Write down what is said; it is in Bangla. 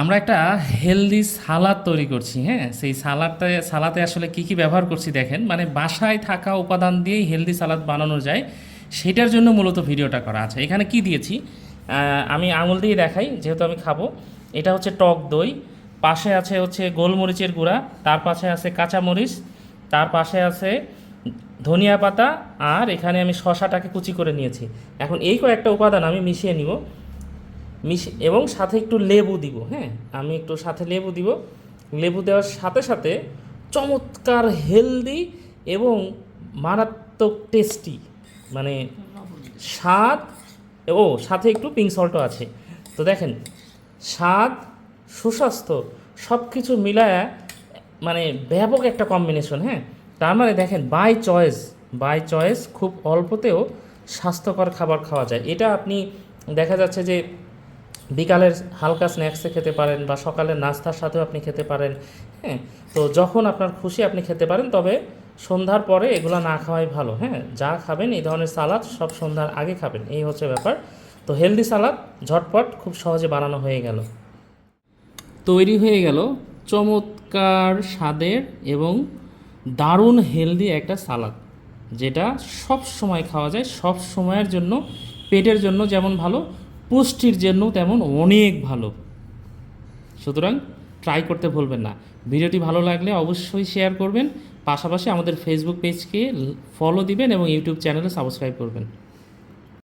আমরা একটা হেলদি সালাদ তৈরি করছি হ্যাঁ? সেই সালাদটা, সালাদে আসলে কি কি ব্যবহার করছি দেখেন। মানে বাসায় থাকা উপাদান দিয়েই হেলদি সালাদ বানানো যায়, সেটার জন্য মূলত ভিডিওটা করা। আছে এখানে কি দিয়েছি? আমি আঙুল দিয়ে দেখাই, যেহেতু আমি খাব। এটা হচ্ছে টক দই, পাশে আছে হচ্ছে গোলমরিচের গুঁড়া, তার পাশে আছে কাঁচামরিচ, তার পাশে আছে ধনিয়া পাতা, আর এখানে আমি শশাটাকে কুচি করে নিয়েছি। এখন এই কয়েকটা উপাদান আমি মিশিয়ে নিব। মিশে এবং সাথে একটু লেবু দিব হ্যাঁ? আমি একটু সাথে লেবু দিব। লেবু দেওয়ার সাথে সাথে চমৎকার হেলদি এবং মারাত্মক টেস্টি মানে স্বাদ ও সাথে একটু পিঙ্ক সল্টও আছে। তো দেখেন, স্বাদ, সুস্বাস্থ্য সব কিছু মিলায়া মানে ব্যাপক একটা কম্বিনেশন হ্যাঁ? তার মানে দেখেন বাই চয়েস বাই চয়েস খুব অল্পতেও স্বাস্থ্যকর খাবার খাওয়া যায়। এটা আপনি দেখা যাচ্ছে যে বিকালের হালকা স্ন্যাক্সে খেতে পারেন বা সকালের নাস্তার সাথেও আপনি খেতে পারেন হ্যাঁ? তো যখন আপনার খুশি আপনি খেতে পারেন, তবে সন্ধ্যার পরে এগুলো না খাওয়াই ভালো হ্যাঁ? যা খাবেন, এই ধরনের সালাদ সব সন্ধ্যার আগে খাবেন, এই হচ্ছে ব্যাপার। তো হেলদি সালাদ ঝটপট খুব সহজে বানানো হয়ে গেল। তৈরি হয়ে গেল চমৎকার স্বাদের এবং দারুণ হেলদি একটা সালাদ, যেটা সব সময় খাওয়া যায়, সব সময়ের জন্য, পেটের জন্য যেমন ভালো পুষ্টির জন্য তেমন অনেক ভালো। সুতরাং ট্রাই করতে ভুলবেন না। ভিডিওটি ভালো লাগলে অবশ্যই শেয়ার করবেন। পাশাপাশি আমাদের ফেসবুক পেজকে ফলো দিবেন এবং ইউটিউব চ্যানেলে সাবস্ক্রাইব করবেন।